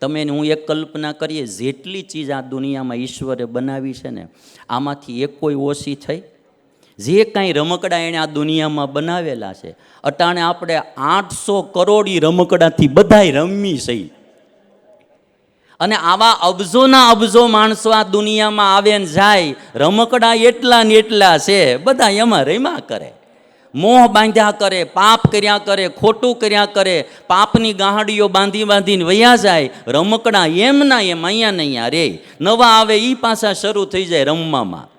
તમે હું એક કલ્પના કરીએ, જેટલી ચીજ આ દુનિયામાં ઈશ્વરે બનાવી છે ને, આમાંથી એક કોઈ ઓછી થઈ? જે કાંઈ રમકડા એણે આ દુનિયામાં બનાવેલા છે, અટાણે આપણે આઠસો કરોડી રમકડાથી બધાય રમી છે. અને આવા અબજોના અબજો માણસો આ દુનિયામાં આવે ને જાય, રમકડા એટલા ને એટલા છે બધા એમાં રમ્યા કરે. મોહ બાંધ્યા કરે, પાપ કર્યા કરે, ખોટું કર્યા કરે, પાપની ગાહડીઓ બાંધી બાંધીને વયા જાય, રમકડા એમ ના એમ અહીંયા નહીં આ રે. નવા આવે એ પાછા શરૂ થઈ જાય રમવામાં.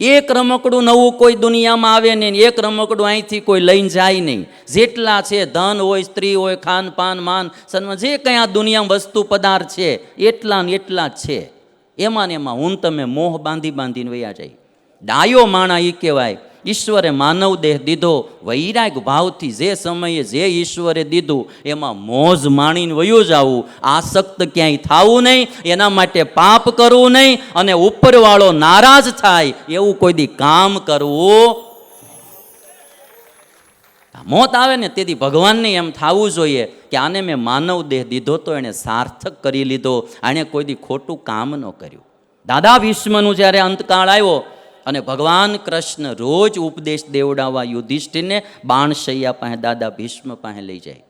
એક રમકડું નવું કોઈ દુનિયામાં આવે નહીં, એક રમકડું અહીંથી કોઈ લઈને જાય નહીં. જેટલા છે, ધન હોય, સ્ત્રી હોય, ખાન પાન, માન, સન્માન, જે કંઈ આ દુનિયામાં વસ્તુ પદાર્થ છે, એટલા ને એટલા જ છે. એમાં ને એમાં હું તમે મોહ બાંધી બાંધીને વયા જાય. ડાયો માણા એ કહેવાય. ઈશ્વરે માનવ દેહ દીધો, વૈરાગ ભાવથી જે સમયે જે ઈશ્વરે દીધું, એમાં મોજ માણીને વયું જવું. આસક્ત ક્યાંય થવું નહીં, એના માટે પાપ કરવું નહીં, અને ઉપરવાળો નારાજ થાય, એવું કોઈ દી કામ કરવું મોત આવે ને તેથી ભગવાનને એમ થવું જોઈએ કે આને મેં માનવ દેહ દીધો તો એણે સાર્થક કરી લીધો. આણે કોઈ દી ખોટું કામ ન કર્યું. દાદા ભીષ્મનું જ્યારે અંતકાળ આવ્યો અને ભગવાન કૃષ્ણ રોજ ઉપદેશ દેવડાવવા યુધિષ્ઠિરને બાણશૈયા પાસે, દાદા ભીષ્મ પાસે લઈ જાય.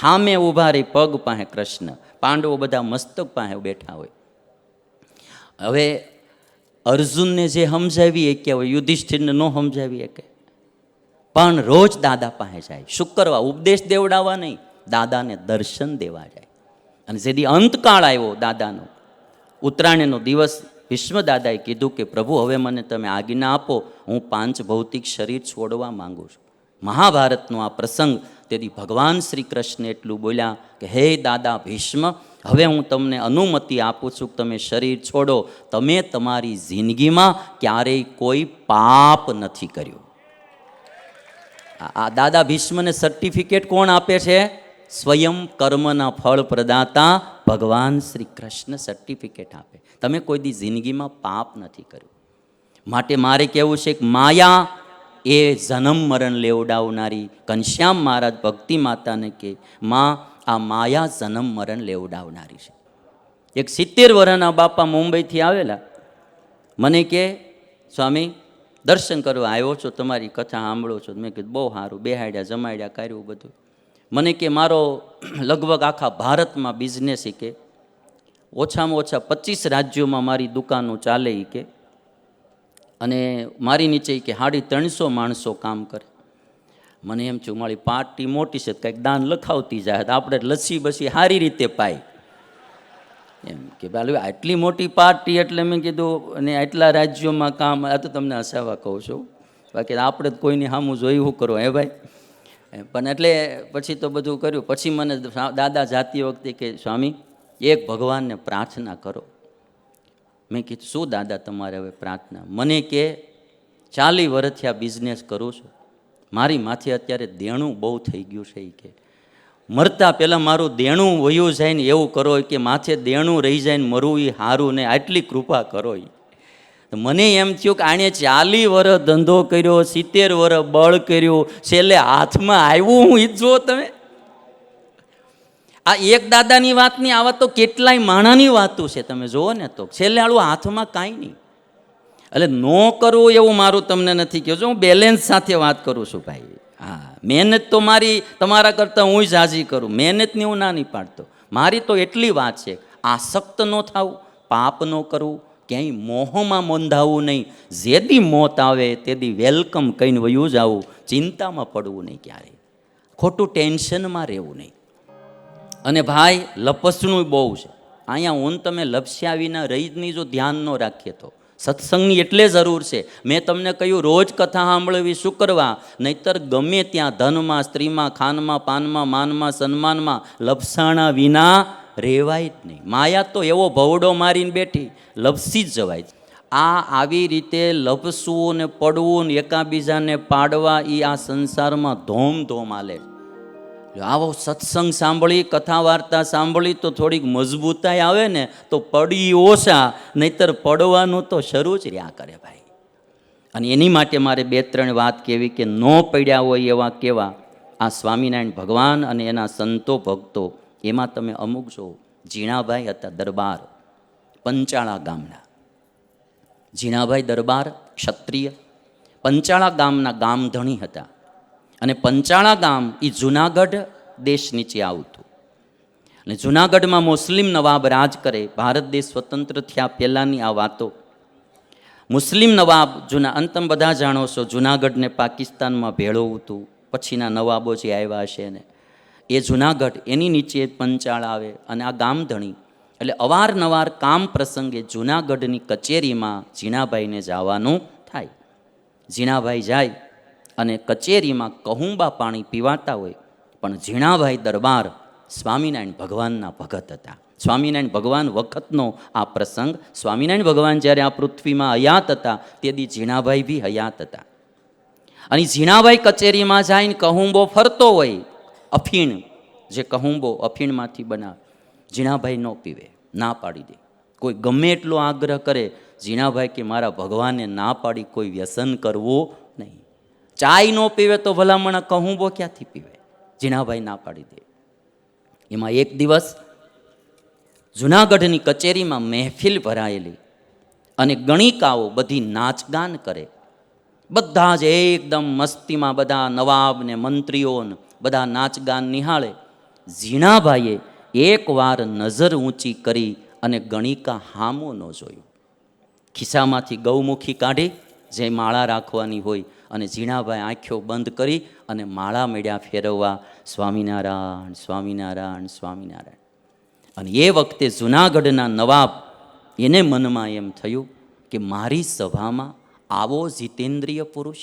હામે ઊભા રહી પગ પાસે કૃષ્ણ, પાંડવો બધા મસ્તક પાસે બેઠા હોય. હવે અર્જુનને જે સમજાવી એ કહેવાય, યુધિષ્ઠિરને ન સમજાવી કે પણ રોજ દાદા પાસે જાય શું કરવા ઉપદેશ દેવડાવવા નહીં, દાદાને દર્શન દેવા જાય. અને જેથી અંતકાળ આવ્યો દાદાનો, ઉત્તરાયણનો દિવસ ભીષ્મ દાદાએ કીધું કે, પ્રભુ, હવે મને તમે આજ્ઞા આપો. હું પાંચ ભૌતિક શરીર છોડવા માંગુ છું. મહાભારતનો આ પ્રસંગ તેથી ભગવાન શ્રી કૃષ્ણ એટલું બોલ્યા કે, હે દાદા ભીષ્મ, હવે હું તમને અનુમતિ આપું છું કે તમે શરીર છોડો. તમે તમારી જિંદગીમાં ક્યારેય કોઈ પાપ નથી કર્યું. આ દાદા ભીષ્મને સર્ટિફિકેટ કોણ આપે છે? સ્વયં કર્મના ફળ પ્રદાતા ભગવાન શ્રી કૃષ્ણ સર્ટિફિકેટ આપે. તમે કોઈ દી જિંદગીમાં પાપ નથી કર્યું. માટે મારે કહેવું છે કે માયા એ જન્મ મરણ લેવડાવનારી ઘનશ્યામ મહારાજ ભક્તિ માતાને કે, માં, આ માયા જન્મ મરણ લેવડાવનારી છે. એક સિત્તેર વર્ષના બાપા મુંબઈથી આવેલા. મને કે, સ્વામી, દર્શન કરવા આવ્યો છો, તમારી કથા સાંભળો છો. મેં કીધું, બહુ સારું, બેહાડ્યા, જમાડ્યા, કર્યું બધું. મને કે મારો લગભગ આખા ભારતમાં બિઝનેસ કે, ઓછામાં ઓછા પચીસ રાજ્યોમાં મારી દુકાનો ચાલે કે. અને મારી નીચે કે સાડી ત્રણસો માણસો કામ કરે. મને એમ છું મારી પાર્ટી મોટી છે કંઈક દાન લખાવતી જાય આપણે લસ્સી બસી સારી રીતે પાય. એમ કે ભાઈ આટલી મોટી પાર્ટી એટલે મેં કીધું, અને આટલા રાજ્યોમાં કામ, આ તો તમને હસાવા કહું છું. બાકી આપણે કોઈની સામું જોયું કરો, હે ભાઈ? પણ એટલે પછી તો બધું કર્યું. પછી મને દાદા જાતી વખતે કે, સ્વામી, એક ભગવાનને પ્રાર્થના કરો. મેં કીધું, શું દાદા તમારે હવે પ્રાર્થના? મને કે, ચાલી વર્ષથી આ બિઝનેસ કરું છું. મારી માથે અત્યારે દેણું બહુ થઈ ગયું છે. એ કે, મરતા પહેલાં મારું દેણું વયું જાય ને એવું કરો. કે માથે દેણું રહી જાય ને મરવું એ સારું ને આટલી કૃપા કરો એ તો મને એમ થયું કે આણે ચાલી વર્ષ ધંધો કર્યો, સિત્તેર વર્ષ બળ કર્યું, છેલ્લે હાથમાં આવ્યું હું જ જુઓ તમે. આ એક દાદાની વાતની આવા તો કેટલાય માણાની વાતો છે, તમે જુઓ ને તો. છેલ્લે આળું હાથમાં કાંઈ નહીં. એટલે નો કરવું એવું મારું તમને નથી કહ્યું હું બેલેન્સ સાથે વાત કરું છું ભાઈ. હા, મહેનત તો મારી, તમારા કરતાં હું જાજી કરું. મહેનતની હું ના નહીં પાડતો મારી તો એટલી વાત છે. આસક્ત ન થવું પાપ ન કરવું ક્યાંય મોહમાં મોંધાવું નહીં. જેદી મોત આવે તેદી વેલકમ કહીને વયું જાવું. ચિંતામાં પડવું નહીં ક્યારેય. ખોટું ટેન્શનમાં રહેવું નહીં. અને ભાઈ લપસણું બહુ છે. અહીંયા હું તમે લપસ્યા વિના રહીજની જો ધ્યાન ન રાખીએ તો. સત્સંગની એટલે જરૂર છે. મેં તમને કહ્યું, રોજ કથા સાંભળવી શું કરવા? નહીતર ગમે ત્યાં ધનમાં, સ્ત્રીમાં, ખાનમાં, પાનમાં, માનમાં, સન્માનમાં લપસાણા વિના રહેવાય જ નહીં. માયા તો એવો ભવડો મારીને બેઠી, લપસી જ જવાય આ આવી રીતે લપસવું ને પડવું ને એકાબીજાને પાડવા એ આ સંસારમાં ધોમ ધોમ હાલે છે. જો આવો સત્સંગ સાંભળી, કથા વાર્તા સાંભળી તો થોડીક મજબૂતાઈ આવે ને તો પડી ઓછા, નહીતર પડવાનું તો શરૂ જ રહ્યા કરે ભાઈ. અને એની માટે મારે બે ત્રણ વાત કહેવી કે ન પડ્યા હોય એવા કેવા આ સ્વામિનારાયણ ભગવાન અને એના સંતો ભક્તો એમાં તમે અમુક જો જીણાભાઈ હતા દરબાર, પંચાળા ગામના. જીણાભાઈ દરબાર ક્ષત્રિય, પંચાળા ગામના ગામધણી હતા. અને પંચાળા ગામ એ જુનાગઢ દેશ નીચે આવતું. અને જુનાગઢમાં મુસ્લિમ નવાબ રાજ કરે, ભારત દેશ સ્વતંત્ર થયા પહેલાંની આ વાતો. મુસ્લિમ નવાબ જૂના, અંતમ બધા જાણો છો, જુનાગઢને પાકિસ્તાનમાં ભેળવતું, પછીના નવાબો જે આવ્યા છે ને એ જુનાગઢ એની નીચે પંચાળ આવે અને આ ગામધણી એટલે અવારનવાર કામ પ્રસંગે જુનાગઢની કચેરીમાં ઝીણાભાઈને જવાનું થાય. ઝીણાભાઈ જાય અને કચેરીમાં કહુંબા પાણી પીવાતા હોય. પણ ઝીણાભાઈ દરબાર સ્વામિનારાયણ ભગવાનના ભગત હતા. સ્વામિનારાયણ ભગવાન વખતનો આ પ્રસંગ, સ્વામિનારાયણ ભગવાન જ્યારે આ પૃથ્વીમાં હયાત હતા, તે દી ઝીણાભાઈ બી હયાત હતા. અને ઝીણાભાઈ કચેરીમાં જઈને કહુંબો ફરતો હોય અફીણ જે કહુંબો અફીણમાંથી બનાવે, ઝીણાભાઈ ન પીવે, ના પાડી દે. કોઈ ગમે એટલો આગ્રહ કરે, ઝીણાભાઈ કે મારા ભગવાને ના પાડી કોઈ વ્યસન કરવું નહીં. ચાય ન પીવે તો ભલામણ કહુંબો ક્યાંથી પીવે? ઝીણાભાઈ ના પાડી દે. એમાં એક દિવસ જુનાગઢની કચેરીમાં મહેફિલ ભરાયેલી અને ગણિકાઓ બધી નાચગાન કરે. બધા જ એકદમ મસ્તીમાં બધા નવાબ ને મંત્રીઓ બધા નાચગાન નિહાળે. ઝીણાભાઈએ એકવાર નજર ઊંચી કરી અને ગણિકા હામો ન જોયું. ખિસ્સામાંથી ગૌમુખી કાઢી, જે માળા રાખવાની હોય અને ઝીણાભાઈ આંખો બંધ કરી અને માળા મેળ્યા ફેરવવા, સ્વામિનારાયણ સ્વામિનારાયણ સ્વામિનારાયણ. અને એ વખતે જુનાગઢના નવાબ એને મનમાં એમ થયું કે મારી સભામાં આવો જીતેન્દ્રિય પુરુષ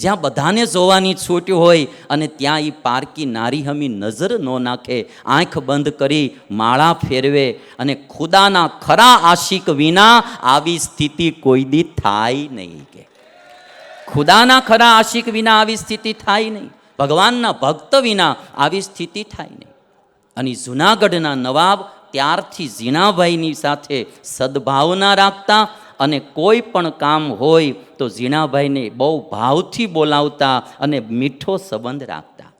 જ્યાં બધાને જોવાની છૂટ હોય અને ત્યાં એ પારકી નારી હમી નજર ન નાખે, આંખ બંધ કરી માળા ફેરવે અને ખુદાના ખરા આશિક વિના આવી સ્થિતિ કોઈ દી થાય નહીં કે. ખુદાના ખરા આશિક વિના આવી સ્થિતિ થાય નહીં. ભગવાનના ભક્ત વિના આવી સ્થિતિ થાય નહીં. અને જુનાગઢના નવાબ ત્યારથી ઝીણાભાઈની સાથે સદભાવના રાખતા અને કોઈ પણ કામ હોય તો ઝીણાભાઈને બહુ ભાવથી બોલાવતા અને મીઠો સંબંધ રાખતા.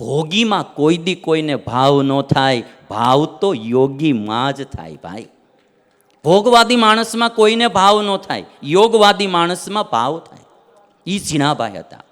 ભોગીમાં કોઈ દી કોઈને ભાવ ન થાય, ભાવ તો યોગીમાં જ થાય ભાઈ. ભોગવાદી માણસમાં કોઈને ભાવ ન થાય, યોગવાદી માણસમાં ભાવ થાય. એ ઝીણાભાઈ હતા.